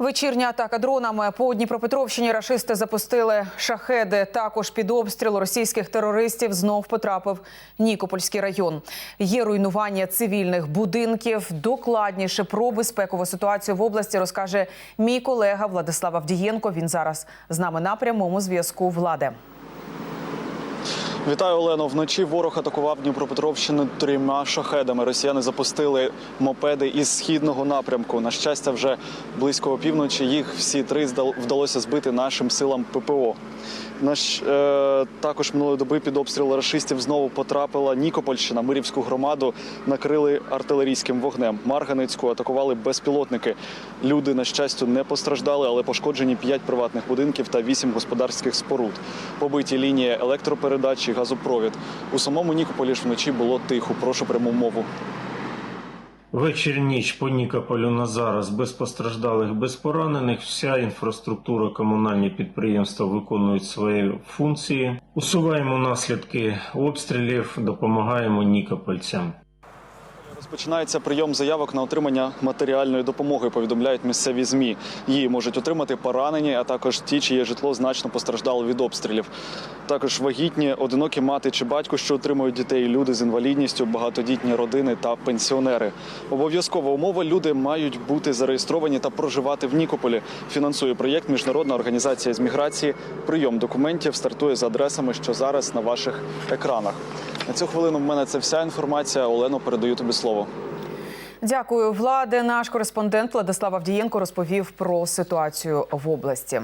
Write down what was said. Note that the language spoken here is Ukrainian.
Вечірня атака дронами по Дніпропетровщині рашисти запустили шахеди. Також під обстріл російських терористів знов потрапив Нікопольський район. Є руйнування цивільних будинків. Докладніше про безпекову ситуацію в області розкаже мій колега Владислав Авдієнко. Він зараз з нами на прямому зв'язку. Владе. Вітаю, Олено. Вночі ворог атакував Дніпропетровщину трьома шахедами. Росіяни запустили мопеди із східного напрямку. На щастя, вже близько опівночі їх всі три вдалося збити нашим силам ППО. Наш е, також минулої доби під обстріл рашистів знову потрапила Нікопольщина. Мирівську громаду накрили артилерійським вогнем. Марганицьку атакували безпілотники. Люди, на щастя, не постраждали, але пошкоджені п'ять приватних будинків та вісім господарських споруд. Побиті лінії електропередач і газопровід. У самому Нікополі ж вночі було тихо. Прошу пряму мову. Вечір ніч по Нікополю на зараз без постраждалих, без поранених. Вся інфраструктура, комунальні підприємства виконують свої функції. Усуваємо наслідки обстрілів, допомагаємо нікопольцям. Розпочинається прийом заявок на отримання матеріальної допомоги. Повідомляють місцеві змі. Її можуть отримати поранені, а також ті, чиє житло значно постраждало від обстрілів. Також вагітні, одинокі мати чи батько, що отримують дітей, люди з інвалідністю, багатодітні родини та пенсіонери. Обов'язкова умова люди мають бути зареєстровані та проживати в Нікополі. Фінансує проєкт Міжнародна організація з міграції. Прийом документів стартує за адресами, що зараз на ваших екранах. На цю хвилину в мене це вся інформація. Олено, передаю тобі слово. Дякую, влади. Наш кореспондент Владислав Авдієнко розповів про ситуацію в області.